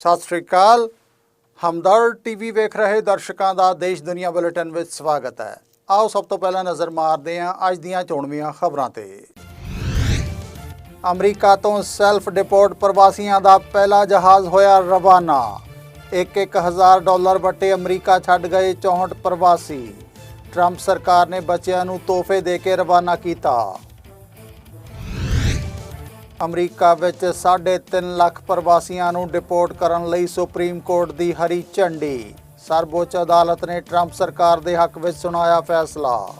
ਸਤਿ ਸ੍ਰੀ ਅਕਾਲ। ਹਮਦਰਦ TV ਵੇਖ ਰਹੇ ਦਰਸ਼ਕਾਂ ਦਾ ਦੇਸ਼ ਦੁਨੀਆ ਬੁਲੇਟਿਨ ਵਿੱਚ ਸਵਾਗਤ ਹੈ। ਆਓ ਸਭ ਤੋਂ ਪਹਿਲਾਂ ਨਜ਼ਰ ਮਾਰਦੇ ਹਾਂ ਅੱਜ ਦੀਆਂ ਚੋਣਵੀਆਂ ਖਬਰਾਂ ਤੇ। ਅਮਰੀਕਾ ਤੋਂ ਸੈਲਫ ਡਿਪੋਰਟ ਪ੍ਰਵਾਸੀਆਂ ਦਾ ਪਹਿਲਾ ਜਹਾਜ਼ ਹੋਇਆ ਰਵਾਨਾ। 1-1000 ਡਾਲਰ ਵੱਟੇ ਅਮਰੀਕਾ ਛੱਡ ਗਏ 64 ਪ੍ਰਵਾਸੀ। ਟਰੰਪ ਸਰਕਾਰ ਨੇ ਬੱਚਿਆਂ ਨੂੰ ਤੋਹਫੇ ਦੇ ਕੇ ਰਵਾਨਾ ਕੀਤਾ। ਅਮਰੀਕਾ ਵਿੱਚ 3.5 ਲੱਖ ਪ੍ਰਵਾਸੀਆਂ ਨੂੰ ਡਿਪੋਰਟ ਕਰਨ ਲਈ ਸੁਪਰੀਮ ਕੋਰਟ ਦੀ ਹਰੀ ਝੰਡੀ। ਸਰਵਉੱਚ ਅਦਾਲਤ ਨੇ ਟਰੰਪ ਸਰਕਾਰ ਦੇ ਹੱਕ ਵਿੱਚ ਸੁਣਾਇਆ ਫੈਸਲਾ।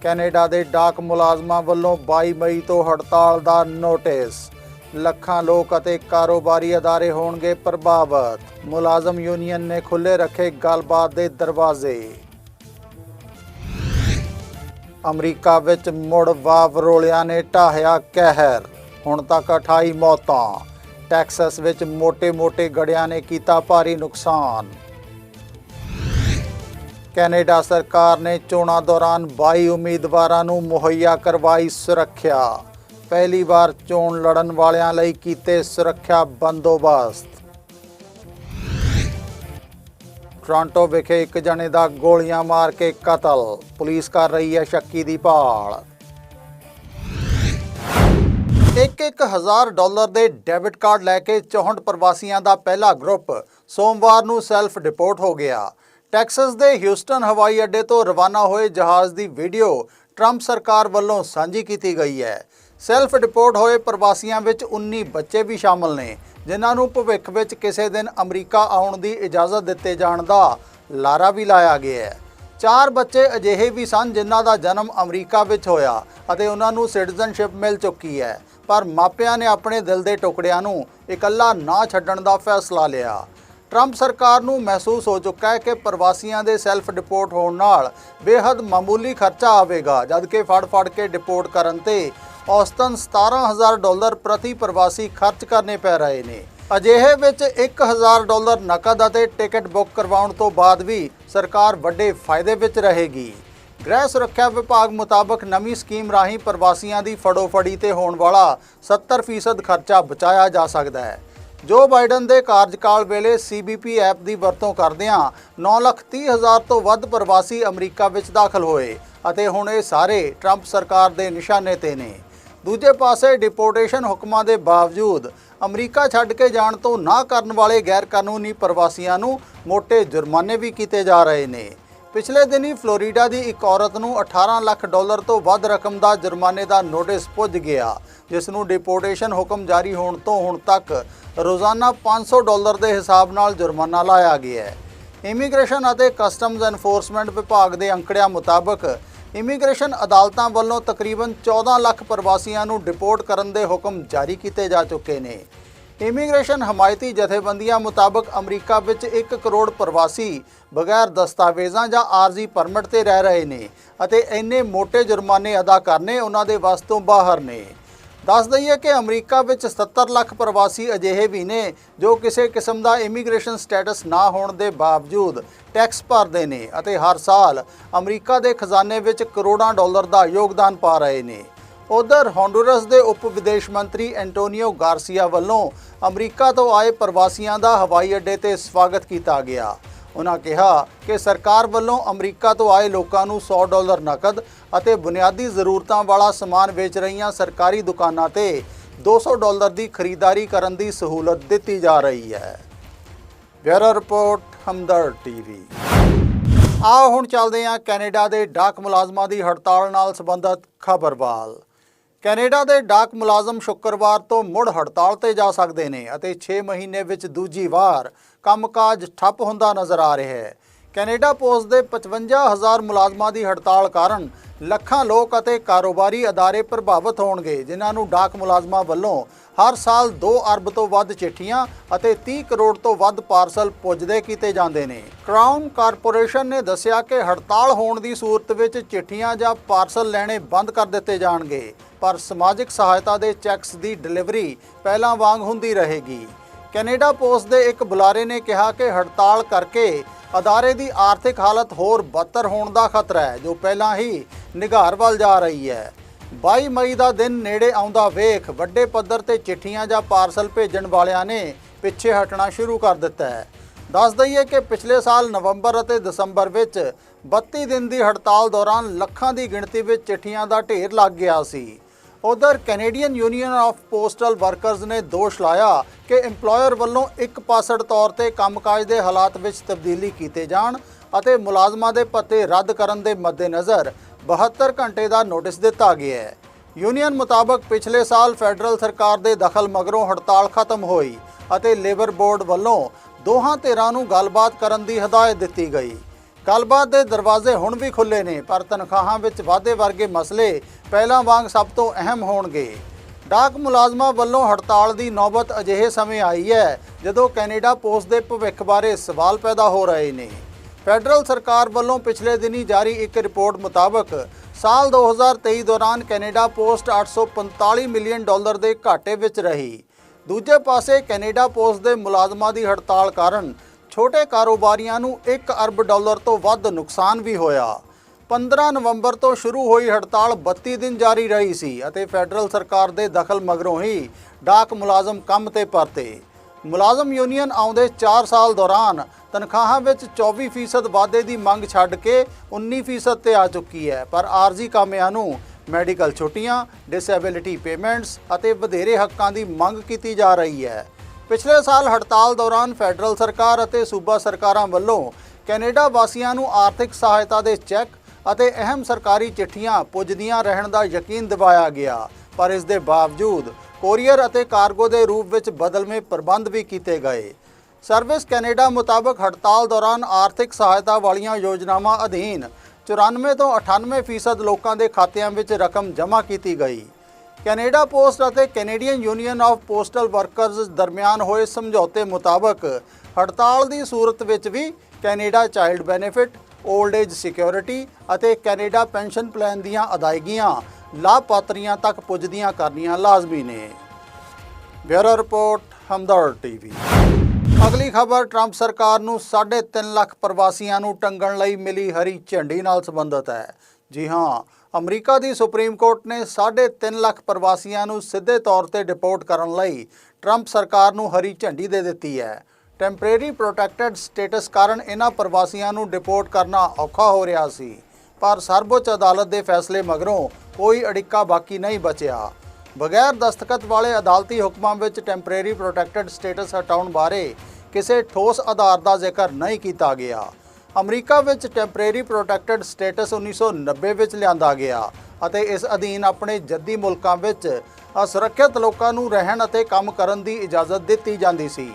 ਕੈਨੇਡਾ ਦੇ ਡਾਕ ਮੁਲਾਜ਼ਮਾਂ ਵੱਲੋਂ 22 ਮਈ ਤੋਂ ਹੜਤਾਲ ਦਾ ਨੋਟਿਸ। ਲੱਖਾਂ ਲੋਕ ਅਤੇ ਕਾਰੋਬਾਰੀ ਅਦਾਰੇ ਹੋਣਗੇ ਪ੍ਰਭਾਵਿਤ। ਮੁਲਾਜ਼ਮ ਯੂਨੀਅਨ ਨੇ ਖੁੱਲੇ ਰੱਖੇ ਗੱਲਬਾਤ ਦੇ ਦਰਵਾਜ਼ੇ। ਅਮਰੀਕਾ ਵਿੱਚ ਮੁੜ ਵਾਵਰੋਲਿਆਂ ਨੇ ਢਾਹਿਆ ਕਹਿਰ। ਹੁਣ ਤੱਕ 28 ਮੌਤਾਂ। ਟੈਕਸਸ ਵਿੱਚ ਮੋٹے-ਮੋٹے ਗੜਿਆਂ ਨੇ ਕੀਤਾ ਭਾਰੀ ਨੁਕਸਾਨ। ਕੈਨੇਡਾ ਸਰਕਾਰ ਨੇ ਚੋਣਾਂ ਦੌਰਾਨ 22 ਉਮੀਦਵਾਰਾਂ ਨੂੰ ਮੁਹੱਈਆ ਕਰਵਾਈ ਸੁਰੱਖਿਆ। ਪਹਿਲੀ ਵਾਰ ਚੋਣ ਲੜਨ ਵਾਲਿਆਂ ਲਈ ਕੀਤੇ ਸੁਰੱਖਿਆ ਬੰਦੋਬਸਤ। ਟੋਰਾਂਟੋ ਵਿਖੇ ਇੱਕ ਜਣੇ ਦਾ ਗੋਲੀਆਂ ਮਾਰ ਕੇ ਕਤਲ। ਪੁਲਿਸ ਕਰ ਰਹੀ ਹੈ ਸ਼ੱਕੀ ਦੀ ਭਾਲ। 1-1000 ਡਾਲਰ ਦੇ ਡੈਬਿਟ ਕਾਰਡ ਲੈ ਕੇ 64 ਪ੍ਰਵਾਸੀਆਂ ਦਾ ਪਹਿਲਾ ਗਰੁੱਪ ਸੋਮਵਾਰ ਨੂੰ ਸੈਲਫ ਡਿਪੋਰਟ ਹੋ ਗਿਆ। ਟੈਕਸਸ ਦੇ ਹਿਊਸਟਨ, ਹਵਾਈ ਅੱਡੇ ਤੋਂ ਰਵਾਨਾ ਹੋਏ ਜਹਾਜ਼ ਦੀ ਵੀਡੀਓ ਟਰੰਪ ਸਰਕਾਰ ਵੱਲੋਂ ਸਾਂਝੀ ਕੀਤੀ ਗਈ ਹੈ। ਸੈਲਫ ਡਿਪੋਰਟ ਹੋਏ ਪ੍ਰਵਾਸੀਆਂ ਵਿੱਚ 19 ਬੱਚੇ ਵੀ ਸ਼ਾਮਲ ਨੇ, ਜਿਨ੍ਹਾਂ ਨੂੰ ਭਵਿੱਖ ਵਿੱਚ ਕਿਸੇ ਦਿਨ ਅਮਰੀਕਾ ਆਉਣ ਦੀ ਇਜਾਜ਼ਤ ਦਿੱਤੇ ਜਾਣ ਦਾ ਲਾਰਾ ਵੀ ਲਾਇਆ ਗਿਆ ਹੈ। ਚਾਰ ਬੱਚੇ ਅਜਿਹੇ ਵੀ ਸਨ ਜਿਨ੍ਹਾਂ ਦਾ ਜਨਮ ਅਮਰੀਕਾ ਵਿੱਚ ਹੋਇਆ ਅਤੇ ਉਹਨਾਂ ਨੂੰ ਸਿਟੀਜ਼ਨਸ਼ਿਪ ਮਿਲ ਚੁੱਕੀ ਹੈ, ਪਰ ਮਾਪਿਆਂ ਨੇ ਆਪਣੇ ਦਿਲ ਦੇ ਟੁਕੜਿਆਂ ਨੂੰ ਇਕੱਲਾ ਨਾ ਛੱਡਣ ਦਾ ਫੈਸਲਾ ਲਿਆ। ਟਰੰਪ ਸਰਕਾਰ ਨੂੰ ਮਹਿਸੂਸ ਹੋ ਚੁੱਕਾ ਹੈ ਕਿ ਪ੍ਰਵਾਸੀਆਂ ਦੇ ਸੈਲਫ ਡਿਪੋਰਟ ਹੋਣ ਨਾਲ ਬੇहद ਮਾਮੂਲੀ ਖਰਚਾ ਆਵੇਗਾ, ਜਦਕਿ ਫੜ-ਫੜ ਕੇ ਡਿਪੋਰਟ ਕਰਨ ਤੇ ਔਸਤਨ 17000 ਡਾਲਰ ਪ੍ਰਤੀ ਪ੍ਰਵਾਸੀ ਖਰਚ ਕਰਨੇ ਪੈ ਰਹੇ ਨੇ। ਅਜਿਹੇ ਵਿੱਚ 1000 ਡਾਲਰ ਨਕਦ ਅਤੇ ਟਿਕਟ ਬੁੱਕ ਕਰਵਾਉਣ ਤੋਂ ਬਾਅਦ ਵੀ ਸਰਕਾਰ ਵੱਡੇ ਫਾਇਦੇ ਵਿੱਚ ਰਹੇਗੀ। ਗ੍ਰਹਿ ਸੁਰੱਖਿਆ ਵਿਭਾਗ ਮੁਤਾਬਕ ਨਵੀਂ ਸਕੀਮ ਰਾਹੀਂ ਪ੍ਰਵਾਸੀਆਂ ਦੀ ਫੜੋਫੜੀ ਤੇ ਹੋਣ ਵਾਲਾ 70% ਖਰਚਾ ਬਚਾਇਆ ਜਾ ਸਕਦਾ ਹੈ। ਜੋ ਬਾਈਡਨ ਦੇ ਕਾਰਜਕਾਲ ਵੇਲੇ CBP ਐਪ ਦੀ ਵਰਤੋਂ ਕਰਦਿਆਂ 9,30,000 ਤੋਂ ਵੱਧ ਪ੍ਰਵਾਸੀ ਅਮਰੀਕਾ ਵਿੱਚ ਦਾਖਲ ਹੋਏ ਅਤੇ ਹੁਣ ਇਹ ਸਾਰੇ ਟਰੰਪ ਸਰਕਾਰ ਦੇ ਨਿਸ਼ਾਨੇ ਤੇ ਨੇ। ਦੂਜੇ ਪਾਸੇ ਡਿਪੋਰਟੇਸ਼ਨ ਹੁਕਮਾਂ ਦੇ ਬਾਵਜੂਦ ਅਮਰੀਕਾ ਛੱਡ ਕੇ ਜਾਣ ਤੋਂ ਨਾ ਕਰਨ ਵਾਲੇ ਗੈਰ ਕਾਨੂੰਨੀ ਪ੍ਰਵਾਸੀਆਂ ਨੂੰ ਮੋٹے ਜੁਰਮਾਨੇ ਵੀ ਕੀਤੇ ਜਾ ਰਹੇ ਨੇ। ਪਿਛਲੇ ਦਿਨੀ ਫਲੋਰੀਡਾ ਦੀ ਇੱਕ ਔਰਤ ਨੂੰ 18 ਲੱਖ ਡਾਲਰ ਤੋਂ ਵੱਧ ਰਕਮ ਦਾ ਜੁਰਮਾਨੇ ਦਾ ਨੋਟਿਸ ਪੁੱਜ ਗਿਆ, ਜਿਸ ਨੂੰ ਡਿਪੋਰਟੇਸ਼ਨ ਹੁਕਮ ਜਾਰੀ ਹੋਣ ਤੋਂ ਹੁਣ ਤੱਕ ਰੋਜ਼ਾਨਾ 500 ਡਾਲਰ ਦੇ ਹਿਸਾਬ ਨਾਲ ਜੁਰਮਾਨਾ ਲਾਇਆ ਗਿਆ ਹੈ। ਇਮੀਗ੍ਰੇਸ਼ਨ ਅਤੇ ਕਸਟਮਜ਼ ਐਨਫੋਰਸਮੈਂਟ ਵਿਭਾਗ ਦੇ ਅੰਕੜਿਆਂ ਮੁਤਾਬਕ ਇਮੀਗ੍ਰੇਸ਼ਨ ਅਦਾਲਤਾਂ ਵੱਲੋਂ ਤਕਰੀਬਨ 14 ਲੱਖ ਪ੍ਰਵਾਸੀਆਂ ਨੂੰ ਡਿਪੋਰਟ ਕਰਨ ਦੇ ਹੁਕਮ ਜਾਰੀ ਕੀਤੇ ਜਾ ਚੁੱਕੇ ਨੇ। ਇਮੀਗ੍ਰੇਸ਼ਨ ਹਮਾਇਤੀ ਜਥੇਬੰਦੀਆਂ ਮੁਤਾਬਕ ਅਮਰੀਕਾ ਵਿੱਚ 1 ਕਰੋੜ ਪ੍ਰਵਾਸੀ ਬਗੈਰ ਦਸਤਾਵੇਜ਼ਾਂ ਜਾਂ ਆਰਜ਼ੀ ਪਰਮਿਟ ਤੇ ਰਹਿ ਰਹੇ ਨੇ ਅਤੇ ਇੰਨੇ ਮੋٹے ਜੁਰਮਾਨੇ ਅਦਾ ਕਰਨੇ ਉਹਨਾਂ ਦੇ ਵੱਸ ਤੋਂ ਬਾਹਰ ਨੇ। ਦੱਸ ਦਈਏ ਕਿ ਅਮਰੀਕਾ ਵਿੱਚ 70 ਲੱਖ ਪ੍ਰਵਾਸੀ ਅਜਿਹੇ ਵੀ ਨੇ ਜੋ ਕਿਸੇ ਕਿਸਮ ਦਾ ਇਮੀਗ੍ਰੇਸ਼ਨ ਸਟੇਟਸ ਨਾ ਹੋਣ ਦੇ ਬਾਵਜੂਦ ਟੈਕਸ ਭਰਦੇ ਨੇ ਅਤੇ ਹਰ ਸਾਲ ਅਮਰੀਕਾ ਦੇ ਖਜ਼ਾਨੇ ਵਿੱਚ ਕਰੋੜਾਂ ਡਾਲਰ ਦਾ ਯੋਗਦਾਨ ਪਾ ਰਹੇ ਨੇ। ਉਧਰ ਹੌਂਡੂਰਸ ਦੇ ਉਪ ਵਿਦੇਸ਼ ਮੰਤਰੀ ਐਂਟੋਨੀਓ ਗਾਰਸੀਆ ਵੱਲੋਂ ਅਮਰੀਕਾ ਤੋਂ ਆਏ ਪ੍ਰਵਾਸੀਆਂ ਦਾ ਹਵਾਈ ਅੱਡੇ ਤੇ ਸਵਾਗਤ ਕੀਤਾ ਗਿਆ। ਉਹਨਾਂ ਕਿਹਾ ਕਿ ਸਰਕਾਰ ਵੱਲੋਂ ਅਮਰੀਕਾ ਤੋਂ ਆਏ ਲੋਕਾਂ ਨੂੰ 100 ਡਾਲਰ ਨਕਦ ਅਤੇ ਬੁਨਿਆਦੀ ਜ਼ਰੂਰਤਾਂ ਵਾਲਾ ਸਮਾਨ ਵੇਚ ਰਹੀਆਂ ਸਰਕਾਰੀ ਦੁਕਾਨਾਂ ਤੇ 200 ਡਾਲਰ ਦੀ ਖਰੀਦਦਾਰੀ ਕਰਨ ਦੀ ਸਹੂਲਤ ਦਿੱਤੀ ਜਾ ਰਹੀ ਹੈ। Bureau report, Hamdard TV. ਆਓ ਹੁਣ ਚੱਲਦੇ ਹਾਂ ਕੈਨੇਡਾ ਦੇ ਡਾਕ ਮੁਲਾਜ਼ਮਾਂ ਦੀ ਹੜਤਾਲ ਨਾਲ ਸੰਬੰਧਿਤ ਖਬਰਵਾਲ। ਕੈਨੇਡਾ ਦੇ ਡਾਕ ਮੁਲਾਜ਼ਮ ਸ਼ੁੱਕਰਵਾਰ ਤੋਂ ਮੁੜ ਹੜਤਾਲ ਤੇ ਜਾ ਸਕਦੇ ਨੇ ਅਤੇ 6 ਮਹੀਨੇ ਵਿੱਚ ਦੂਜੀ ਵਾਰ ਕੰਮਕਾਜ ਠੱਪ ਹੁੰਦਾ ਨਜ਼ਰ ਆ ਰਿਹਾ ਹੈ। ਕੈਨੇਡਾ ਪੋਸਟ ਦੇ 55000 ਮੁਲਾਜ਼ਮਾਂ ਦੀ ਹੜਤਾਲ ਕਾਰਨ ਲੱਖਾਂ ਲੋਕ ਅਤੇ ਕਾਰੋਬਾਰੀ ਅਦਾਰੇ ਪ੍ਰਭਾਵਿਤ ਹੋਣਗੇ, ਜਿਨ੍ਹਾਂ ਨੂੰ ਡਾਕ ਮੁਲਾਜ਼ਮਾਂ ਵੱਲੋਂ ਹਰ ਸਾਲ 2 ਅਰਬ ਤੋਂ ਵੱਧ ਚਿੱਠੀਆਂ ਅਤੇ 30 ਕਰੋੜ ਤੋਂ ਵੱਧ ਪਾਰਸਲ ਪੁੱਜਦੇ ਕੀਤੇ ਜਾਂਦੇ ਨੇ। ਕਰਾਊਨ ਕਾਰਪੋਰੇਸ਼ਨ ਨੇ ਦੱਸਿਆ ਕਿ ਹੜਤਾਲ ਹੋਣ ਦੀ ਸੂਰਤ ਵਿੱਚ ਚਿੱਠੀਆਂ ਜਾਂ ਪਾਰਸਲ ਲੈਣੇ ਬੰਦ ਕਰ ਦਿੱਤੇ ਜਾਣਗੇ, ਪਰ ਸਮਾਜਿਕ ਸਹਾਇਤਾ ਦੇ ਚੈਕਸ ਦੀ ਡਿਲੀਵਰੀ ਪਹਿਲਾਂ ਵਾਂਗ ਹੁੰਦੀ ਰਹੇਗੀ। ਕੈਨੇਡਾ ਪੋਸਟ ਦੇ ਇੱਕ ਬੁਲਾਰੇ ਨੇ ਕਿਹਾ ਕਿ ਹੜਤਾਲ ਕਰਕੇ ਅਦਾਰੇ ਦੀ ਆਰਥਿਕ ਹਾਲਤ ਹੋਰ ਬਦਤਰ ਹੋਣ ਦਾ ਖਤਰਾ ਹੈ, ਜੋ ਪਹਿਲਾਂ ਹੀ ਨਿਗਾਰ ਵੱਲ ਜਾ ਰਹੀ ਹੈ। 22 ਮਈ ਦਾ ਦਿਨ ਨੇੜੇ ਆਉਂਦਾ ਵੇਖ, ਵੱਡੇ ਪੱਧਰ ਤੇ ਚਿੱਠੀਆਂ ਜਾਂ ਪਾਰਸਲ ਭੇਜਣ ਵਾਲਿਆਂ ਨੇ ਪਿੱਛੇ ਹਟਣਾ ਸ਼ੁਰੂ ਕਰ ਦਿੱਤਾ ਹੈ। ਦੱਸ ਦਈਏ ਕਿ ਪਿਛਲੇ ਸਾਲ ਨਵੰਬਰ ਅਤੇ ਦਸੰਬਰ ਵਿੱਚ 32 ਦਿਨ ਦੀ ਹੜਤਾਲ ਦੌਰਾਨ ਲੱਖਾਂ ਦੀ ਗਿਣਤੀ ਵਿੱਚ ਚਿੱਠੀਆਂ ਦਾ ਢੇਰ ਲੱਗ ਗਿਆ ਸੀ। ਉਧਰ Canadian union of postal workers ਨੇ ਦੋਸ਼ ਲਾਇਆ ਕਿ EMPLOYER ਵੱਲੋਂ ਇੱਕ ਪਾਸੜ ਤੌਰ ਤੇ ਕੰਮਕਾਜ ਦੇ ਹਾਲਾਤ ਵਿੱਚ ਤਬਦੀਲੀ ਕੀਤੇ ਜਾਣ ਅਤੇ ਮੁਲਾਜ਼ਮਾਂ ਦੇ ਪੱਤੇ ਰੱਦ ਕਰਨ ਦੇ ਮੱਦੇਨਜ਼ਰ 72 ਘੰਟੇ ਦਾ ਨੋਟਿਸ ਦਿੱਤਾ ਗਿਆ ਹੈ। ਯੂਨੀਅਨ ਮੁਤਾਬਕ ਪਿਛਲੇ ਸਾਲ ਫੈਡਰਲ ਸਰਕਾਰ ਦੇ ਦਖਲ ਮਗਰੋਂ ਹੜਤਾਲ ਖਤਮ ਹੋਈ ਅਤੇ ਲੇਬਰ ਬੋਰਡ ਵੱਲੋਂ ਦੋਹਾਂ ਧਿਰਾਂ ਨੂੰ ਗੱਲਬਾਤ ਕਰਨ ਦੀ ਹਦਾਇਤ ਦਿੱਤੀ ਗਈ। ਗੱਲਬਾਤ ਦੇ ਦਰਵਾਜ਼ੇ ਹੁਣ ਵੀ ਖੁੱਲੇ ਨੇ, ਪਰ ਤਨਖਾਹਾਂ ਵਿੱਚ ਵਾਧੇ ਵਰਗੇ ਮਸਲੇ ਪਹਿਲਾਂ ਵਾਂਗ ਸਭ ਤੋਂ ਅਹਿਮ ਹੋਣਗੇ। ਡਾਕ ਮੁਲਾਜ਼ਮਾਂ ਵੱਲੋਂ ਹੜਤਾਲ ਦੀ ਨੌਬਤ ਅਜਿਹੇ ਸਮੇਂ ਆਈ ਹੈ, ਜਦੋਂ ਕੈਨੇਡਾ ਪੋਸਟ ਦੇ ਭਵਿੱਖ ਬਾਰੇ ਸਵਾਲ ਪੈਦਾ ਹੋ ਰਹੇ ਨੇ। ਫੈਡਰਲ ਸਰਕਾਰ ਵੱਲੋਂ ਪਿਛਲੇ ਦਿਨੀ ਜਾਰੀ ਇੱਕ ਰਿਪੋਰਟ ਮੁਤਾਬਕ, ਸਾਲ 2023 ਦੌਰਾਨ ਕੈਨੇਡਾ ਪੋਸਟ 845 ਮਿਲੀਅਨ ਡਾਲਰ ਦੇ ਘਾਟੇ ਵਿੱਚ ਰਹੀ। ਦੂਜੇ ਪਾਸੇ ਕੈਨੇਡਾ ਪੋਸਟ ਦੇ ਮੁਲਾਜ਼ਮਾਂ ਦੀ ਹੜਤਾਲ ਕਾਰਨ ਛੋਟੇ ਕਾਰੋਬਾਰੀਆਂ ਨੂੰ 1 ਅਰਬ ਡਾਲਰ ਤੋਂ ਵੱਧ ਨੁਕਸਾਨ ਵੀ ਹੋਇਆ। 15 ਨਵੰਬਰ ਤੋਂ ਸ਼ੁਰੂ ਹੋਈ ਹੜਤਾਲ 32 ਦਿਨ ਜਾਰੀ ਰਹੀ ਸੀ ਅਤੇ ਫੈਡਰਲ ਸਰਕਾਰ ਦੇ ਦਖਲ ਮਗਰੋਂ ਹੀ ਡਾਕ ਮੁਲਾਜ਼ਮ ਕੰਮ ਤੇ ਪਰਤੇ। ਮੁਲਾਜ਼ਮ ਯੂਨੀਅਨ ਆਉਂਦੇ 4 ਸਾਲ ਦੌਰਾਨ ਤਨਖਾਹਾਂ ਵਿੱਚ 24% ਵਾਧੇ ਦੀ ਮੰਗ ਛੱਡ ਕੇ 19% ਤੇ ਆ ਚੁੱਕੀ ਹੈ, ਪਰ ਆਰਜ਼ੀ ਕਾਮਿਆਂ ਨੂੰ ਮੈਡੀਕਲ ਛੁੱਟੀਆਂ ਡਿਸੇਬਿਲਿਟੀ ਪੇਮੈਂਟਸ ਅਤੇ ਵਧੇਰੇ ਹੱਕਾਂ ਦੀ ਮੰਗ ਕੀਤੀ ਜਾ ਰਹੀ ਹੈ। ਪਿਛਲੇ ਸਾਲ ਹੜਤਾਲ ਦੌਰਾਨ ਫੈਡਰਲ ਸਰਕਾਰ ਅਤੇ ਸੂਬਾ ਸਰਕਾਰਾਂ ਵੱਲੋਂ ਕੈਨੇਡਾ ਵਾਸੀਆਂ ਨੂੰ ਆਰਥਿਕ ਸਹਾਇਤਾ ਦੇ ਚੈੱਕ ਅਤੇ ਅਹਿਮ ਸਰਕਾਰੀ ਚਿੱਠੀਆਂ ਪੁੱਜਦੀਆਂ ਰਹਿਣ ਦਾ ਯਕੀਨ ਦਿਵਾਇਆ ਗਿਆ। ਪਰ ਇਸ ਦੇ ਬਾਵਜੂਦ ਕੋਰੀਅਰ ਅਤੇ ਕਾਰਗੋ ਦੇ ਰੂਪ ਵਿੱਚ ਬਦਲਵੇਂ ਪ੍ਰਬੰਧ ਵੀ ਕੀਤੇ ਗਏ। ਸਰਵਿਸ ਕੈਨੇਡਾ ਮੁਤਾਬਕ ਹੜਤਾਲ ਦੌਰਾਨ ਆਰਥਿਕ ਸਹਾਇਤਾ ਵਾਲੀਆਂ ਯੋਜਨਾਵਾਂ ਅਧੀਨ 94 ਤੋਂ 98% ਲੋਕਾਂ ਦੇ ਖਾਤਿਆਂ ਵਿੱਚ ਰਕਮ ਜਮ੍ਹਾਂ ਕੀਤੀ ਗਈ। ਕੈਨੇਡਾ ਪੋਸਟ ਅਤੇ Canadian union of postal workers ਦਰਮਿਆਨ ਹੋਏ ਸਮਝੌਤੇ ਮੁਤਾਬਕ ਹੜਤਾਲ ਦੀ ਸੂਰਤ ਵਿੱਚ ਵੀ Canada child benefit old age security ਅਤੇ ਕੈਨੇਡਾ ਪੈਨਸ਼ਨ ਪਲਾਨ ਦੀਆਂ ਅਦਾਇਗੀਆਂ ਲਾਭਪਾਤਰੀਆਂ ਤੱਕ ਪੁੱਜਦੀਆਂ ਕਰਨੀਆਂ ਲਾਜ਼ਮੀ ਨੇ। Bureau report, Hamdard TV. ਅਗਲੀ ਖਬਰ, ਟਰੰਪ ਸਰਕਾਰ ਨੂੰ 3.5 ਲੱਖ ਪ੍ਰਵਾਸੀਆਂ ਨੂੰ ਟੰਗਣ ਲਈ ਮਿਲੀ ਹਰੀ ਝੰਡੀ ਨਾਲ ਸੰਬੰਧਿਤ ਹੈ। ਜੀ ਹਾਂ, ਅਮਰੀਕਾ ਦੀ ਸੁਪਰੀਮ ਕੋਰਟ ਨੇ 3.5 ਲੱਖ ਪ੍ਰਵਾਸੀਆਂ ਨੂੰ ਸਿੱਧੇ ਤੌਰ ਤੇ ਡਿਪੋਰਟ ਕਰਨ ਲਈ ਟਰੰਪ ਸਰਕਾਰ ਨੂੰ ਹਰੀ ਝੰਡੀ ਦੇ ਦਿੱਤੀ ਹੈ। ਟੈਂਪਰੇਰੀ ਪ੍ਰੋਟੈਕਟਡ ਸਟੇਟਸ ਕਾਰਨ ਇਹਨਾਂ ਪ੍ਰਵਾਸੀਆਂ ਨੂੰ ਡਿਪੋਰਟ ਕਰਨਾ ਔਖਾ ਹੋ ਰਿਹਾ ਸੀ, ਪਰ ਸਰਵਉੱਚ ਅਦਾਲਤ ਦੇ ਫੈਸਲੇ ਮਗਰੋਂ ਕੋਈ ਅੜਿੱਕਾ ਬਾਕੀ ਨਹੀਂ ਬਚਿਆ। ਬਗੈਰ ਦਸਤਖਤ ਵਾਲੇ ਅਦਾਲਤੀ ਹੁਕਮਾਂ ਵਿੱਚ ਟੈਂਪਰੇਰੀ ਪ੍ਰੋਟੈਕਟਡ ਸਟੇਟਸ ਹਟਾਉਣ ਬਾਰੇ ਕਿਸੇ ਠੋਸ ਆਧਾਰ ਦਾ ਜ਼ਿਕਰ ਨਹੀਂ ਕੀਤਾ ਗਿਆ। ਅਮਰੀਕਾ ਵਿੱਚ ਟੈਂਪਰੇਰੀ ਪ੍ਰੋਟੈਕਟਡ ਸਟੇਟਸ 1990 ਵਿੱਚ ਲਿਆਂਦਾ ਗਿਆ ਅਤੇ ਇਸ ਅਧੀਨ ਆਪਣੇ ਜੱਦੀ ਮੁਲਕਾਂ ਵਿੱਚ ਅਸੁਰੱਖਿਅਤ ਲੋਕਾਂ ਨੂੰ ਰਹਿਣ ਅਤੇ ਕੰਮ ਕਰਨ ਦੀ ਇਜਾਜ਼ਤ ਦਿੱਤੀ ਜਾਂਦੀ ਸੀ।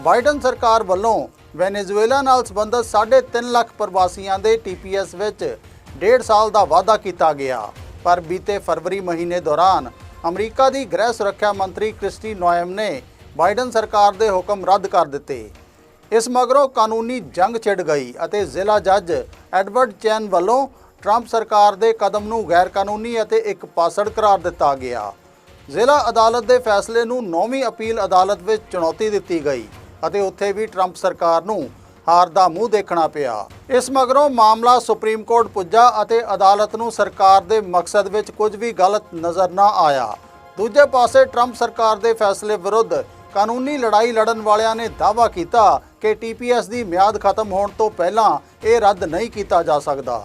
ਬਾਈਡਨ ਸਰਕਾਰ ਵੱਲੋਂ ਵੈਨੇਜ਼ੁਏਲਾ ਨਾਲ ਸੰਬੰਧਿਤ 3.5 ਲੱਖ ਪ੍ਰਵਾਸੀਆਂ ਦੇ ਟੀਪੀਐਸ ਵਿੱਚ ਡੇਢ ਸਾਲ ਦਾ ਵਾਅਦਾ ਕੀਤਾ ਗਿਆ। ਪਰ ਬੀਤੇ ਫਰਵਰੀ ਮਹੀਨੇ ਦੌਰਾਨ ਅਮਰੀਕਾ ਦੀ ਗ੍ਰਹਿ ਸੁਰੱਖਿਆ ਮੰਤਰੀ ਕ੍ਰਿਸਟੀ ਨੋਇਮ ਨੇ ਬਾਈਡਨ ਸਰਕਾਰ ਦੇ ਹੁਕਮ ਰੱਦ ਕਰ ਦਿੱਤੇ। ਇਸ ਮਗਰੋਂ ਕਾਨੂੰਨੀ ਜੰਗ ਛਿੜ ਗਈ ਅਤੇ ਜ਼ਿਲ੍ਹਾ ਜੱਜ ਐਡਵਰਡ ਚੈਨ ਵੱਲੋਂ ਟਰੰਪ ਸਰਕਾਰ ਦੇ ਕਦਮ ਨੂੰ ਗੈਰ ਕਾਨੂੰਨੀ ਅਤੇ ਇੱਕ ਪਾਸੜ ਕਰਾਰ ਦਿੱਤਾ ਗਿਆ। ਜ਼ਿਲ੍ਹਾ ਅਦਾਲਤ ਦੇ ਫੈਸਲੇ ਨੂੰ ਨੌਵੀਂ ਅਪੀਲ ਅਦਾਲਤ ਵਿੱਚ ਚੁਣੌਤੀ ਦਿੱਤੀ ਗਈ ਅਤੇ ਉੱਥੇ ਵੀ ਟਰੰਪ ਸਰਕਾਰ ਨੂੰ ਹਾਰ ਦਾ ਮੂੰਹ ਦੇਖਣਾ ਪਿਆ। ਇਸ ਮਗਰੋਂ ਮਾਮਲਾ ਸੁਪਰੀਮ ਕੋਰਟ ਪੁੱਜਾ ਅਤੇ ਅਦਾਲਤ ਨੂੰ ਸਰਕਾਰ ਦੇ ਮਕਸਦ ਵਿੱਚ ਕੁਝ ਵੀ ਗਲਤ ਨਜ਼ਰ ਨਾ ਆਇਆ। ਦੂਜੇ ਪਾਸੇ ਟਰੰਪ ਸਰਕਾਰ ਦੇ ਫੈਸਲੇ ਵਿਰੁੱਧ ਕਾਨੂੰਨੀ ਲੜਾਈ ਲੜਨ ਵਾਲਿਆਂ ਨੇ ਦਾਅਵਾ ਕੀਤਾ ਕਿ ਟੀਪੀਐਸ ਦੀ ਮਿਆਦ ਖਤਮ ਹੋਣ ਤੋਂ ਪਹਿਲਾਂ ਇਹ ਰੱਦ ਨਹੀਂ ਕੀਤਾ ਜਾ ਸਕਦਾ।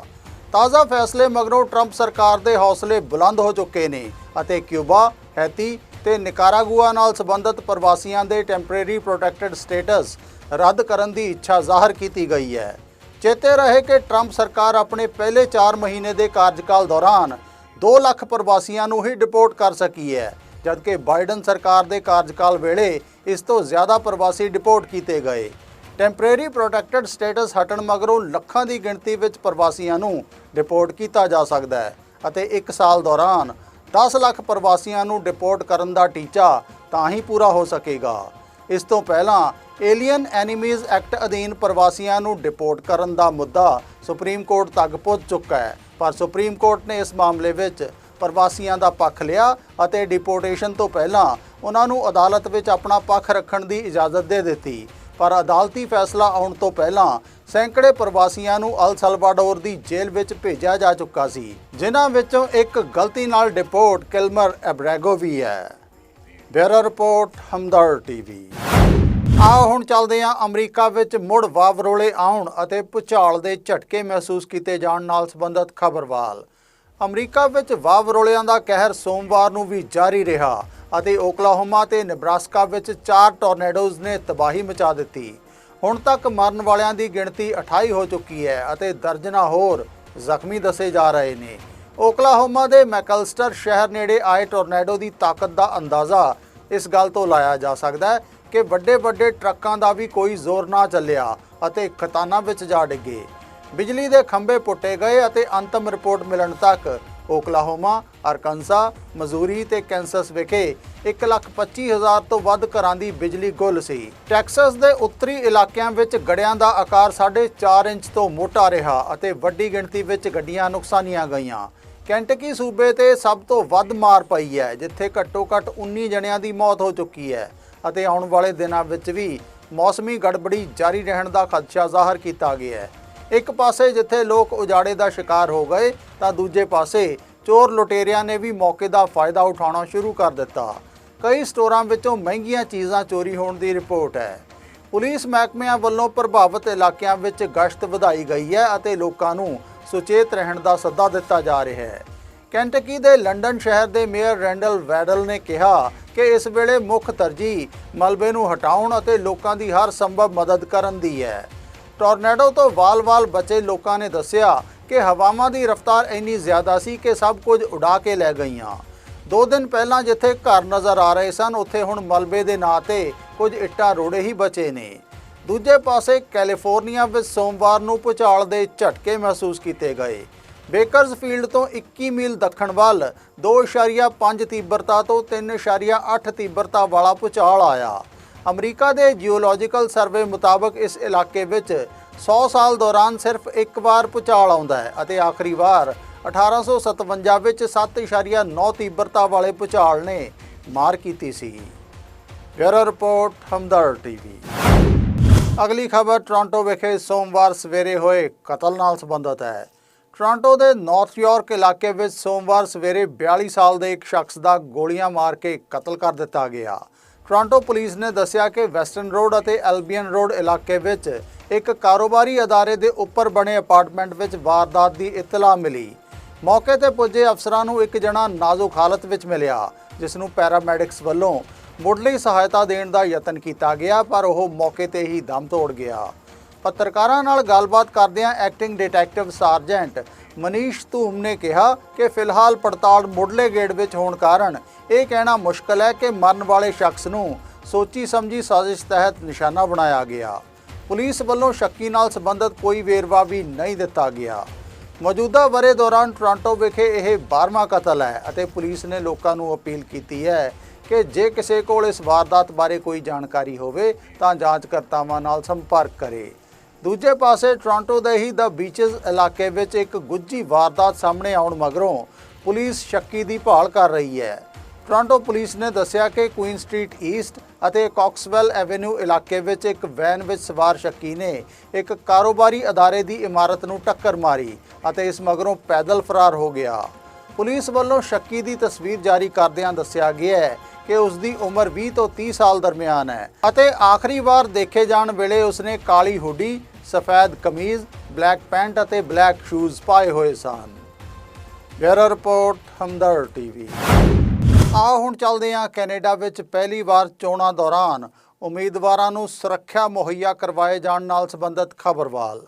ਤਾਜ਼ਾ ਫੈਸਲੇ ਮਗਰੋਂ ਟਰੰਪ ਸਰਕਾਰ ਦੇ ਹੌਸਲੇ ਬੁਲੰਦ ਹੋ ਚੁੱਕੇ ਨੇ ਅਤੇ ਕਿਊਬਾ, ਹੈਤੀ ਤੇ ਨਿਕਾਰਾਗੁਆ ਨਾਲ ਸੰਬੰਧਿਤ ਪ੍ਰਵਾਸੀਆਂ ਦੇ ਟੈਂਪਰੇਰੀ ਪ੍ਰੋਟੈਕਟਡ ਸਟੇਟਸ ਰੱਦ ਕਰਨ ਦੀ ਇੱਛਾ ਜ਼ਾਹਰ ਕੀਤੀ ਗਈ ਹੈ। ਚੇਤੇ ਰਹੇ ਕਿ ਟਰੰਪ ਸਰਕਾਰ ਆਪਣੇ ਪਹਿਲੇ 4 ਮਹੀਨੇ ਦੇ ਕਾਰਜਕਾਲ ਦੌਰਾਨ 2 ਲੱਖ ਪ੍ਰਵਾਸੀਆਂ ਨੂੰ ਹੀ ਡਿਪੋਰਟ ਕਰ ਸਕੀ ਹੈ। ਜਦਕਿ ਬਾਈਡਨ ਸਰਕਾਰ ਦੇ ਕਾਰਜਕਾਲ ਵੇਲੇ ਇਸ ਤੋਂ ਜ਼ਿਆਦਾ ਪ੍ਰਵਾਸੀ ਡਿਪੋਰਟ ਕੀਤੇ ਗਏ। ਟੈਂਪਰੇਰੀ ਪ੍ਰੋਟੈਕਟਡ ਸਟੇਟਸ ਹਟਣ ਮਗਰੋਂ ਲੱਖਾਂ ਦੀ ਗਿਣਤੀ ਵਿੱਚ ਪ੍ਰਵਾਸੀਆਂ ਨੂੰ ਡਿਪੋਰਟ ਕੀਤਾ ਜਾ ਸਕਦਾ ਹੈ ਅਤੇ 1 ਸਾਲ ਦੌਰਾਨ 10 ਲੱਖ ਪ੍ਰਵਾਸੀਆਂ ਨੂੰ ਡਿਪੋਰਟ ਕਰਨ ਦਾ ਟੀਚਾ ਤਾਂ ਹੀ ਪੂਰਾ ਹੋ ਸਕੇਗਾ। ਇਸ ਤੋਂ ਪਹਿਲਾਂ ਏਲੀਅਨ ਐਨੀਮੀਜ਼ ਐਕਟ ਅਧੀਨ ਪ੍ਰਵਾਸੀਆਂ ਨੂੰ ਡਿਪੋਰਟ ਕਰਨ ਦਾ ਮੁੱਦਾ ਸੁਪਰੀਮ ਕੋਰਟ ਤੱਕ ਪਹੁੰਚ ਚੁੱਕਾ ਹੈ, ਪਰ ਸੁਪਰੀਮ ਕੋਰਟ ਨੇ ਇਸ ਮਾਮਲੇ ਵਿੱਚ ਪ੍ਰਵਾਸੀਆਂ ਦਾ ਪੱਖ ਲਿਆ ਅਤੇ ਡਿਪੋਰਟੇਸ਼ਨ ਤੋਂ ਪਹਿਲਾਂ ਉਹਨਾਂ ਨੂੰ ਅਦਾਲਤ ਵਿੱਚ ਆਪਣਾ ਪੱਖ ਰੱਖਣ ਦੀ ਇਜਾਜ਼ਤ ਦੇ ਦਿੱਤੀ। ਪਰ ਅਦਾਲਤੀ ਫੈਸਲਾ ਆਉਣ ਤੋਂ ਪਹਿਲਾਂ ਸੈਂਕੜੇ ਪ੍ਰਵਾਸੀਆਂ ਨੂੰ ਅਲ ਸਲਵਾਡੋਰ ਦੀ ਜੇਲ੍ਹ ਵਿੱਚ ਭੇਜਿਆ ਜਾ ਚੁੱਕਾ ਸੀ, ਜਿਨ੍ਹਾਂ ਵਿੱਚੋਂ ਇੱਕ ਗਲਤੀ ਨਾਲ ਡਿਪੋਰਟ ਕਿਲਮਰ ਐਬਰੈਗੋ ਵੀ ਹੈ। Bureau report Hamdard TV. ਆਓ ਹੁਣ ਚੱਲਦੇ ਹਾਂ ਅਮਰੀਕਾ ਵਿੱਚ ਮੁੜ ਵਾਵਰੋਲੇ ਆਉਣ ਅਤੇ ਭੁਚਾਲ ਦੇ ਝਟਕੇ ਮਹਿਸੂਸ ਕੀਤੇ ਜਾਣ ਨਾਲ ਸੰਬੰਧਿਤ ਖਬਰਵਾਲ। ਅਮਰੀਕਾ ਵਿੱਚ ਵਾਵਰੋਲਿਆਂ ਦਾ ਕਹਿਰ ਸੋਮਵਾਰ ਨੂੰ ਵੀ ਜਾਰੀ ਰਿਹਾ ਅਤੇ ਓਕਲਾਹੋਮਾ ਤੇ ਨੇਬਰਾਸਕਾ ਵਿੱਚ ਚਾਰ ਟੋਰਨੇਡੋਜ਼ ਨੇ ਤਬਾਹੀ ਮਚਾ ਦਿੱਤੀ। ਹੁਣ ਤੱਕ ਮਰਨ ਵਾਲਿਆਂ ਦੀ ਗਿਣਤੀ 28 ਹੋ ਚੁੱਕੀ ਹੈ ਅਤੇ ਦਰਜਨਾਂ ਹੋਰ ਜ਼ਖਮੀ ਦੱਸੇ ਜਾ ਰਹੇ ਨੇ। ਓਕਲਾਹੋਮਾ ਦੇ ਮੈਕਲਸਟਰ ਸ਼ਹਿਰ ਨੇੜੇ ਆਏ ਟੋਰਨੇਡੋ ਦੀ ਤਾਕਤ ਦਾ ਅੰਦਾਜ਼ਾ ਇਸ ਗੱਲ ਤੋਂ ਲਾਇਆ ਜਾ ਸਕਦਾ ਹੈ ਕਿ ਵੱਡੇ ਵੱਡੇ ਟਰੱਕਾਂ ਦਾ ਵੀ ਕੋਈ ਜ਼ੋਰ ਨਾ ਚੱਲਿਆ ਅਤੇ ਖਤਾਨਾਂ ਵਿੱਚ ਜਾ ਡਿੱਗੇ। ਬਿਜਲੀ ਦੇ ਖੰਭੇ ਪੁੱਟੇ ਗਏ ਅਤੇ ਅੰਤਮ ਰਿਪੋਰਟ ਮਿਲਣ ਤੱਕ ਓਕਲਾਹੋਮਾ ਅਰਕਨਸਾ ਮਜ਼ੂਰੀ ਤੇ ਕੈਂਸਸ ਵਿਖੇ 125000 ਤੋਂ ਵੱਧ ਘਰਾਂ ਦੀ ਬਿਜਲੀ ਗੁੱਲ ਸੀ। ਟੈਕਸਸ ਦੇ ਉੱਤਰੀ ਇਲਾਕਿਆਂ ਵਿੱਚ ਗੜਿਆਂ ਦਾ ਆਕਾਰ 4.5 ਇੰਚ ਤੋਂ ਮੋਟਾ ਰਿਹਾ ਅਤੇ ਵੱਡੀ ਗਿਣਤੀ ਵਿੱਚ ਗੱਡੀਆਂ ਨੁਕਸਾਨੀਆਂ ਗਈਆਂ। ਕੈਂਟਕੀ ਸੂਬੇ ਤੇ ਸਭ ਤੋਂ ਵੱਧ ਮਾਰ ਪਈ ਹੈ, ਜਿੱਥੇ ਘੱਟੋ-ਘੱਟ 19 ਜਣਿਆਂ ਦੀ ਮੌਤ ਹੋ ਚੁੱਕੀ ਹੈ ਅਤੇ ਆਉਣ ਵਾਲੇ ਦਿਨਾਂ ਵਿੱਚ ਵੀ ਮੌਸਮੀ ਗੜਬੜੀ ਜਾਰੀ ਰਹਿਣ ਦਾ ਖਦਸ਼ਾ ਜ਼ਾਹਰ ਕੀਤਾ ਗਿਆ ਹੈ। ਇੱਕ ਪਾਸੇ ਜਿੱਥੇ ਲੋਕ ਉਜਾੜੇ ਦਾ ਸ਼ਿਕਾਰ ਹੋ ਗਏ, ਤਾਂ ਦੂਜੇ ਪਾਸੇ ਚੋਰ ਲੁਟੇਰਿਆਂ ਨੇ ਵੀ ਮੌਕੇ ਦਾ ਫਾਇਦਾ ਉਠਾਉਣਾ ਸ਼ੁਰੂ ਕਰ ਦਿੱਤਾ। ਕਈ ਸਟੋਰਾਂ ਵਿੱਚੋਂ ਮਹਿੰਗੀਆਂ ਚੀਜ਼ਾਂ ਚੋਰੀ ਹੋਣ ਦੀ ਰਿਪੋਰਟ ਹੈ। ਪੁਲਿਸ ਮਹਿਕਮਿਆਂ ਵੱਲੋਂ ਪ੍ਰਭਾਵਿਤ ਇਲਾਕਿਆਂ ਵਿੱਚ ਗਸ਼ਤ ਵਧਾਈ ਗਈ ਹੈ ਅਤੇ ਲੋਕਾਂ ਨੂੰ ਸੁਚੇਤ ਰਹਿਣ ਦਾ ਸੱਦਾ ਦਿੱਤਾ ਜਾ ਰਿਹਾ ਹੈ। ਕੈਂਟਕੀ ਦੇ ਲੰਡਨ ਸ਼ਹਿਰ ਦੇ ਮੇਅਰ ਰੈਂਡਲ ਵੈਡਲ ਨੇ ਕਿਹਾ ਕਿ ਇਸ ਵੇਲੇ ਮੁੱਖ ਤਰਜੀਹ ਮਲਬੇ ਨੂੰ ਹਟਾਉਣ ਅਤੇ ਲੋਕਾਂ ਦੀ ਹਰ ਸੰਭਵ ਮਦਦ ਕਰਨ ਦੀ ਹੈ। ਟੋਰਨੇਡੋ ਤੋਂ ਵਾਲ-ਵਾਲ ਬਚੇ ਲੋਕਾਂ ਨੇ ਦੱਸਿਆ ਕਿ ਹਵਾਵਾਂ ਦੀ ਰਫ਼ਤਾਰ ਇੰਨੀ ਜ਼ਿਆਦਾ ਸੀ ਕਿ ਸਭ ਕੁਝ ਉਡਾ ਕੇ ਲੈ ਗਈਆਂ। ਦੋ ਦਿਨ ਪਹਿਲਾਂ ਜਿੱਥੇ ਘਰ ਨਜ਼ਰ ਆ ਰਹੇ ਸਨ, ਉੱਥੇ ਹੁਣ ਮਲਬੇ ਦੇ ਨਾਂ ਤੇ ਕੁਝ ਇੱਟਾਂ ਰੋੜੇ ਹੀ ਬਚੇ ਨੇ। ਦੂਜੇ ਪਾਸੇ ਕੈਲੀਫੋਰਨੀਆ ਵਿੱਚ ਸੋਮਵਾਰ ਨੂੰ ਭੂਚਾਲ ਦੇ ਝਟਕੇ ਮਹਿਸੂਸ ਕੀਤੇ ਗਏ। ਬੇਕਰਜ਼ਫੀਲਡ ਤੋਂ 21 ਮੀਲ ਦੱਖਣ ਵੱਲ 2.5 ਤੀਬਰਤਾ ਤੋਂ 3.8 ਤੀਬਰਤਾ ਵਾਲਾ ਭੂਚਾਲ ਆਇਆ। ਅਮਰੀਕਾ ਦੇ ਜਿਓਲੋਜੀਕਲ ਸਰਵੇ ਮੁਤਾਬਕ ਇਸ ਇਲਾਕੇ ਵਿੱਚ 100 ਸਾਲ ਦੌਰਾਨ ਸਿਰਫ ਇੱਕ ਵਾਰ ਭੂਚਾਲ ਆਉਂਦਾ ਹੈ ਅਤੇ ਆਖਰੀ ਵਾਰ 1857 ਵਿੱਚ 7.9 ਤੀਬਰਤਾ ਵਾਲੇ ਭੂਚਾਲ ਨੇ ਮਾਰ ਕੀਤੀ ਸੀ। Bureau report Hamdard TV. ਅਗਲੀ ਖਬਰ ਟੋਰਾਂਟੋ ਵਿਖੇ ਸੋਮਵਾਰ ਸਵੇਰੇ ਹੋਏ ਕਤਲ ਨਾਲ ਸੰਬੰਧਿਤ ਹੈ। ਟੋਰਾਂਟੋ ਦੇ ਨਾਰਥ ਯਾਰਕ ਇਲਾਕੇ ਵਿੱਚ ਸੋਮਵਾਰ ਸਵੇਰੇ 42 ਸਾਲ ਦੇ ਇੱਕ ਸ਼ਖਸ ਦਾ ਗੋਲੀਆਂ ਮਾਰ ਕੇ ਕਤਲ ਕਰ ਦਿੱਤਾ ਗਿਆ। ਟੋਰਾਂਟੋ ਪੁਲਿਸ ਨੇ ਦੱਸਿਆ ਕਿ ਵੈਸਟਰਨ ਰੋਡ ਅਤੇ ਐਲਬੀਅਨ ਰੋਡ ਇਲਾਕੇ ਵਿੱਚ ਇੱਕ ਕਾਰੋਬਾਰੀ ਅਦਾਰੇ ਦੇ ਉੱਪਰ ਬਣੇ ਅਪਾਰਟਮੈਂਟ ਵਿੱਚ ਵਾਰਦਾਤ ਦੀ ਇਤਲਾਹ ਮਿਲੀ। ਮੌਕੇ ਤੇ ਪੁੱਜੇ ਅਫਸਰਾਂ ਨੂੰ ਇੱਕ ਜਣਾ ਨਾਜ਼ੁਕ ਹਾਲਤ ਵਿੱਚ ਮਿਲਿਆ, ਜਿਸ ਨੂੰ ਪੈਰਾਮੈਡਿਕਸ ਵੱਲੋਂ ਮੁੱਢਲੀ ਸਹਾਇਤਾ ਦੇਣ ਦਾ ਯਤਨ ਕੀਤਾ ਗਿਆ, ਪਰ ਉਹ ਮੌਕੇ ਤੇ ਹੀ ਦਮ ਤੋੜ ਗਿਆ। ਪੱਤਰਕਾਰਾਂ ਨਾਲ ਗੱਲਬਾਤ ਕਰਦਿਆਂ ਐਕਟਿੰਗ ਡਿਟੈਕਟਿਵ ਸਾਰਜੈਂਟ ਮਨੀਸ਼ ਧੂਮ ਨੇ ਕਿਹਾ ਕਿ ਫਿਲਹਾਲ ਪੜਤਾਲ ਮੁੱਢਲੇ ਗੇੜ ਵਿੱਚ ਹੋਣ ਕਾਰਨ ਇਹ ਕਹਿਣਾ ਮੁਸ਼ਕਲ ਹੈ ਕਿ ਮਰਨ ਵਾਲੇ ਸ਼ਖਸ ਨੂੰ ਸੋਚੀ ਸਮਝੀ ਸਾਜ਼ਿਸ਼ ਤਹਿਤ ਨਿਸ਼ਾਨਾ ਬਣਾਇਆ ਗਿਆ। ਪੁਲਿਸ ਵੱਲੋਂ ਸ਼ੱਕੀ ਨਾਲ ਸੰਬੰਧਿਤ ਕੋਈ ਵੇਰਵਾ ਵੀ ਨਹੀਂ ਦਿੱਤਾ ਗਿਆ। ਮੌਜੂਦਾ ਵਰੇ ਦੌਰਾਨ ਟੋਰਾਂਟੋ ਵਿਖੇ ਇਹ 12ਵਾਂ ਕਤਲ ਹੈ ਅਤੇ ਪੁਲਿਸ ਨੇ ਲੋਕਾਂ ਨੂੰ ਅਪੀਲ ਕੀਤੀ ਹੈ ਕਿ ਜੇ ਕਿਸੇ ਕੋਲ ਇਸ ਵਾਰਦਾਤ ਬਾਰੇ ਕੋਈ ਜਾਣਕਾਰੀ ਹੋਵੇ ਤਾਂ ਜਾਂਚਕਰਤਾਵਾਂ ਨਾਲ ਸੰਪਰਕ ਕਰੇ। ਦੂਜੇ ਪਾਸੇ ਟੋਰਾਂਟੋ ਦੇ ਹੀ ਦਾ ਬੀਚਸ ਇਲਾਕੇ ਵਿੱਚ ਇੱਕ ਗੁੱਜੀ ਵਾਰਦਾਤ ਸਾਹਮਣੇ ਆਉਣ ਮਗਰੋਂ ਪੁਲਿਸ ਸ਼ੱਕੀ ਦੀ ਭਾਲ ਕਰ ਰਹੀ ਹੈ। ਟੋਰਾਂਟੋ ਪੁਲਿਸ ਨੇ ਦੱਸਿਆ ਕਿ ਕੁਈਨ ਸਟਰੀਟ ਈਸਟ ਅਤੇ ਕਾਕਸਵੈਲ ਐਵੇਨਿਊ ਇਲਾਕੇ ਵਿੱਚ ਇੱਕ ਵੈਨ ਵਿੱਚ ਸਵਾਰ ਸ਼ੱਕੀ ਨੇ ਇੱਕ ਕਾਰੋਬਾਰੀ ਅਦਾਰੇ ਦੀ ਇਮਾਰਤ ਨੂੰ ਟੱਕਰ ਮਾਰੀ ਅਤੇ ਇਸ ਮਗਰੋਂ ਪੈਦਲ ਫਰਾਰ ਹੋ ਗਿਆ। ਪੁਲਿਸ ਵੱਲੋਂ ਸ਼ੱਕੀ ਦੀ ਤਸਵੀਰ ਜਾਰੀ ਕਰਦਿਆਂ ਦੱਸਿਆ ਗਿਆ ਹੈ ਕਿ ਉਸ ਦੀ ਉਮਰ 20 ਤੋਂ 30 ਸਾਲ ਦਰਮਿਆਨ ਹੈ ਅਤੇ ਆਖਰੀ ਵਾਰ ਦੇਖੇ ਜਾਣ ਵੇਲੇ ਉਸਨੇ ਕਾਲੀ ਹੁੱਡੀ ਸਫੈਦ ਕਮੀਜ਼, ਬਲੈਕ ਪੈਂਟ ਅਤੇ ਬਲੈਕ ਸ਼ੂਜ਼ ਪਾਏ ਹੋਏ ਸਨ। Bureau report Hamdard TV. ਆਓ ਹੁਣ ਚੱਲਦੇ ਹਾਂ ਕੈਨੇਡਾ ਵਿੱਚ ਪਹਿਲੀ ਵਾਰ ਚੋਣਾਂ ਦੌਰਾਨ ਉਮੀਦਵਾਰਾਂ ਨੂੰ ਸੁਰੱਖਿਆ ਮੁਹੱਈਆ ਕਰਵਾਏ ਜਾਣ ਨਾਲ ਸੰਬੰਧਿਤ ਖਬਰਵਾਲ।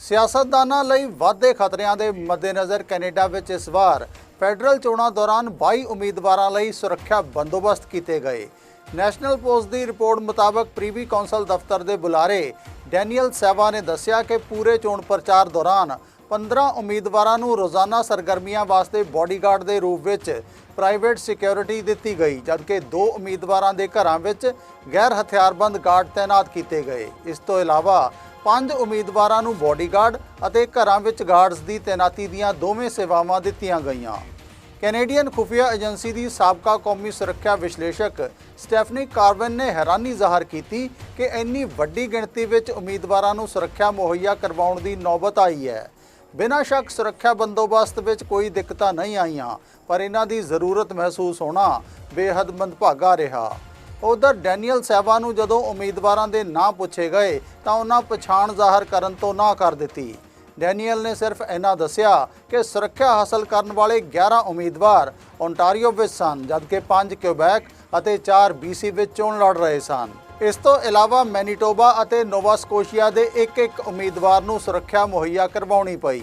ਸਿਆਸਤਦਾਨਾਂ ਲਈ ਵਾਧੇ ਖਤਰਿਆਂ ਦੇ ਮੱਦੇਨਜ਼ਰ ਕੈਨੇਡਾ ਵਿੱਚ ਇਸ ਵਾਰ ਫੈਡਰਲ ਚੋਣਾਂ ਦੌਰਾਨ 22 ਉਮੀਦਵਾਰਾਂ ਲਈ ਸੁਰੱਖਿਆ ਬੰਦੋਬਸਤ ਕੀਤੇ ਗਏ। ਨੈਸ਼ਨਲ ਪੋਸਟ ਦੀ ਰਿਪੋਰਟ ਮੁਤਾਬਕ ਪ੍ਰੀਵੀ ਕੌਂਸਲ ਦਫ਼ਤਰ ਦੇ ਬੁਲਾਰੇ ਡੈਨੀਅਲ ਸੈਵਾ ਨੇ ਦੱਸਿਆ ਕਿ ਪੂਰੇ ਚੋਣ ਪ੍ਰਚਾਰ ਦੌਰਾਨ 15 ਉਮੀਦਵਾਰਾਂ ਨੂੰ ਰੋਜ਼ਾਨਾ ਸਰਗਰਮੀਆਂ ਵਾਸਤੇ ਬਾਡੀਗਾਰਡ ਦੇ ਰੂਪ ਵਿੱਚ ਪ੍ਰਾਈਵੇਟ ਸਿਕਿਉਰਿਟੀ ਦਿੱਤੀ ਗਈ, ਜਦਕਿ ਦੋ ਉਮੀਦਵਾਰਾਂ ਦੇ ਘਰਾਂ ਵਿੱਚ ਗੈਰ ਹਥਿਆਰਬੰਦ ਗਾਰਡ ਤਾਇਨਾਤ ਕੀਤੇ ਗਏ। ਇਸ ਤੋਂ ਇਲਾਵਾ ਪੰਜ ਉਮੀਦਵਾਰਾਂ ਨੂੰ ਬਾਡੀਗਾਰਡ ਅਤੇ ਘਰਾਂ ਵਿੱਚ ਗਾਰਡਸ ਦੀ ਤਾਇਨਾਤੀ ਦੀਆਂ ਦੋਵੇਂ ਸੇਵਾਵਾਂ ਦਿੱਤੀਆਂ ਗਈਆਂ। ਕੈਨੇਡੀਅਨ ਖੁਫੀਆ ਏਜੰਸੀ ਦੀ ਸਾਬਕਾ ਕੌਮੀ ਸੁਰੱਖਿਆ ਵਿਸ਼ਲੇਸ਼ਕ ਸਟੈਫਨੀ ਕਾਰਵਨ ਨੇ ਹੈਰਾਨੀ ਜ਼ਾਹਰ ਕੀਤੀ ਕਿ ਇੰਨੀ ਵੱਡੀ ਗਿਣਤੀ ਵਿੱਚ ਉਮੀਦਵਾਰਾਂ ਨੂੰ ਸੁਰੱਖਿਆ ਮੁਹੱਈਆ ਕਰਵਾਉਣ ਦੀ ਨੌਬਤ ਆਈ ਹੈ। ਬਿਨਾਂ ਸ਼ੱਕ ਸੁਰੱਖਿਆ ਬੰਦੋਬਸਤ ਵਿੱਚ ਕੋਈ ਦਿੱਕਤਾਂ ਨਹੀਂ ਆਈਆਂ, ਪਰ ਇਹਨਾਂ ਦੀ ਜ਼ਰੂਰਤ ਮਹਿਸੂਸ ਹੋਣਾ ਬੇਹੱਦ ਮੰਦਭਾਗਾ ਰਿਹਾ। ਉਧਰ ਡੈਨੀਅਲ ਸੈਵਾ ਨੂੰ ਜਦੋਂ ਉਮੀਦਵਾਰਾਂ ਦੇ ਨਾਂ ਪੁੱਛੇ ਗਏ ਤਾਂ ਉਹਨਾਂ ਪਛਾਣ ਜ਼ਾਹਰ ਕਰਨ ਤੋਂ ਨਾ ਕਰ ਦਿੱਤੀ। ਡੈਨੀਅਲ ਨੇ ਸਿਰਫ ਇਹਨਾਂ ਦੱਸਿਆ ਕਿ ਸੁਰੱਖਿਆ ਹਾਸਲ ਕਰਨ ਵਾਲੇ 11 ਉਮੀਦਵਾਰ ਓਨਟਾਰੀਓ ਵਿੱਚ ਸਨ, ਜਦਕਿ 5 ਕਿਊਬੈਕ ਅਤੇ 4 BC ਵਿੱਚ ਚੋਣ ਲੜ ਰਹੇ ਸਨ। ਇਸ ਤੋਂ ਇਲਾਵਾ ਮੈਨੀਟੋਬਾ ਅਤੇ ਨੋਵਾ ਸਕੋਸ਼ੀਆ ਦੇ ਇੱਕ ਇੱਕ ਉਮੀਦਵਾਰ ਨੂੰ ਸੁਰੱਖਿਆ ਮੁਹੱਈਆ ਕਰਵਾਉਣੀ ਪਈ।